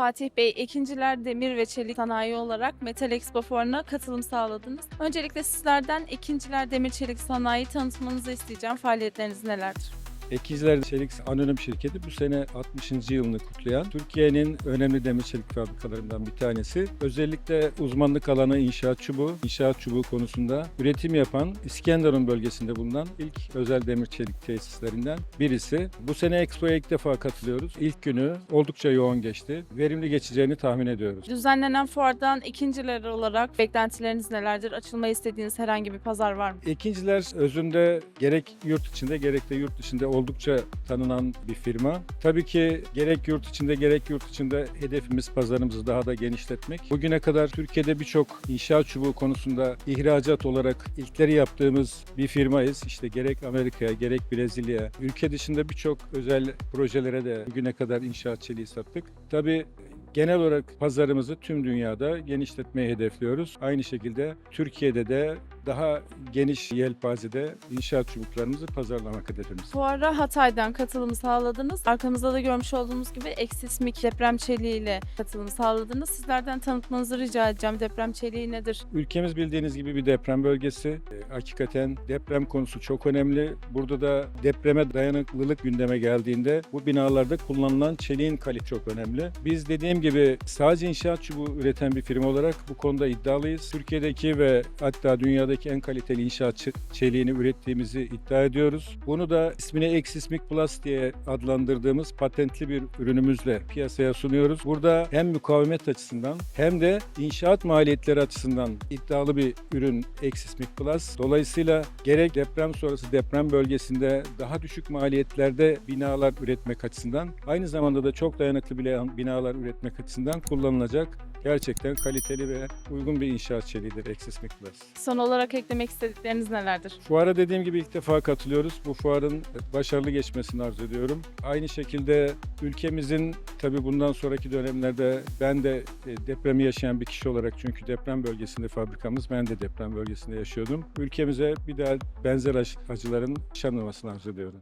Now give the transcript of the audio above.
Fatih Bey, Ekinciler Demir ve Çelik Sanayi olarak Metal Expo Fuarı'na katılım sağladınız. Öncelikle sizlerden Ekinciler Demir Çelik Sanayi tanıtmanızı isteyeceğim. Faaliyetleriniz nelerdir? Ekizler Çelik Anonim Şirketi bu sene 60. yılını kutlayan Türkiye'nin önemli demir çelik fabrikalarından bir tanesi. Özellikle uzmanlık alanı inşaat çubuğu, inşaat çubuğu konusunda üretim yapan İskenderun bölgesinde bulunan ilk özel demir çelik tesislerinden birisi. Bu sene Expo'ya ilk defa katılıyoruz. İlk günü oldukça yoğun geçti. Verimli geçeceğini tahmin ediyoruz. Düzenlenen fuardan ikinciler olarak beklentileriniz nelerdir? Açılmayı istediğiniz herhangi bir pazar var mı? İkinciler özünde gerek yurt içinde gerek de yurt dışında oldukça tanınan bir firma. Tabii ki gerek yurt içinde gerek yurt dışında hedefimiz pazarımızı daha da genişletmek. Bugüne kadar Türkiye'de birçok inşaat çubuğu konusunda ihracat olarak ilkleri yaptığımız bir firmayız. İşte gerek Amerika'ya gerek Brezilya, ülke dışında birçok özel projelere de bugüne kadar inşaat çeliği sattık. Tabii Genel olarak pazarımızı tüm dünyada genişletmeyi hedefliyoruz. Aynı şekilde Türkiye'de de daha geniş yelpazede inşaat çubuklarımızı pazarlamak hedefimiz. Fuara Hatay'dan katılım sağladınız. Arkamızda da görmüş olduğumuz gibi eksismik deprem çeliğiyle katılım sağladınız. Sizlerden tanıtmanızı rica edeceğim. Deprem çeliği nedir? Ülkemiz bildiğiniz gibi bir deprem bölgesi. E, Hakikaten deprem konusu çok önemli. Burada da depreme dayanıklılık gündeme geldiğinde bu binalarda kullanılan çeliğin kalite çok önemli. Biz dediğim gibi sadece inşaat çubuğu üreten bir firma olarak bu konuda iddialıyız. Türkiye'deki ve hatta dünyadaki en kaliteli inşaat çe- çeliğini ürettiğimizi iddia ediyoruz. Bunu da ismini Exismic Plus diye adlandırdığımız patentli bir ürünümüzle piyasaya sunuyoruz. Burada hem mukavemet açısından hem de inşaat maliyetleri açısından iddialı bir ürün Exismic Plus. Dolayısıyla gerek deprem sonrası deprem bölgesinde daha düşük maliyetlerde binalar üretmek açısından aynı zamanda da çok dayanıklı binalar üretmek açısından kullanılacak gerçekten kaliteli ve uygun bir inşaat çeliğidir Exismic Plus. Son olarak eklemek istedikleriniz nelerdir? Fuara dediğim gibi ilk defa katılıyoruz. Bu fuarın başarılı geçmesini arzu ediyorum. Aynı şekilde ülkemizin tabii bundan sonraki dönemlerde ben de e, depremi yaşayan bir kişi olarak çünkü deprem bölgesinde fabrikamız ben de deprem bölgesinde yaşıyordum. Ülkemize bir daha benzer acıların yaşanmamasını arzu ediyorum.